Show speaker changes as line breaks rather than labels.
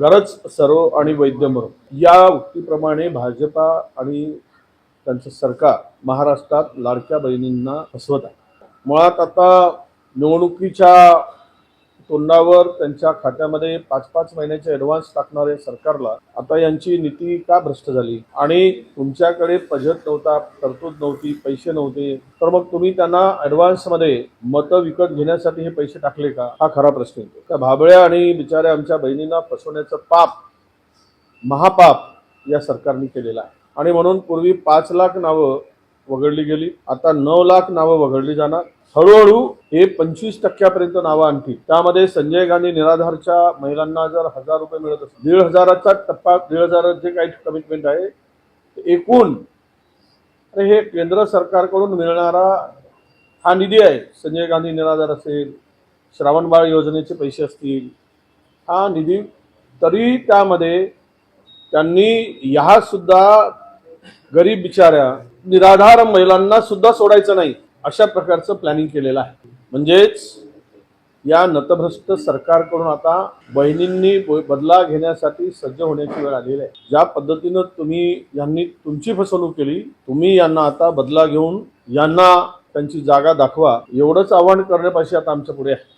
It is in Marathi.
गरज सर्व आणि वैद्य मरो या उक्तीप्रमाणे भाजपा आणि त्यांचं सरकार महाराष्ट्रात लाडक्या बहिणींना फसवत आहे. मुळात आता निवडणुकीच्या तोंडावर त्यांच्या खात्यामध्ये पाच पाच महिन्याचे ऍडव्हान्स टाकणारे सरकारला आता यांची नीती का भ्रष्ट झाली? आणि तुमच्याकडे बजेट नव्हता तरतूद नव्हती पैसे नव्हते तर मग तुम्ही त्यांना ॲडव्हान्समध्ये मतं विकत घेण्यासाठी हे पैसे टाकले का? हा खरा प्रश्न येतो. त्या भाबळ्या आणि बिचाऱ्या आमच्या बहिणींना फसवण्याचं पाप महापाप या सरकारने केलेलं आहे. आणि म्हणून पूर्वी पाच लाख नावं वगळली गेली. आता नऊ लाख नावं वगळली जाणार. हळूहळू हे पंचवीस टक्क्यापर्यंत नावं आणखी. त्यामध्ये संजय गांधी निराधारच्या महिलांना जर हजार रुपये मिळत असतील दीड हजाराचा टप्पा दीड हजाराचे जे काही कमिटमेंट आहे ते एकूण आणि हे केंद्र सरकारकडून मिळणारा हा निधी आहे. संजय गांधी निराधार असेल श्रावणबाळ योजनेचे पैसे असतील हा निधी तरी त्यामध्ये त्यांनी ह्यासुद्धा गरीब बिचाऱ्या निराधार महिलांना सुद्धा सोडायचं नाही अशा प्रकारचं प्लॅनिंग केलेलं आहे. म्हणजेच या नतभ्रष्ट सरकारकडून आता बहिणींनी बदला घेण्यासाठी सज्ज होण्याची वेळ आलेली आहे. ज्या पद्धतीनं तुम्ही यांनी तुमची फसवणूक केली तुम्ही यांना आता बदला घेऊन यांना त्यांची जागा दाखवा एवढंच आव्हान करण्यापाशी आता आमच्या पुढे आहे.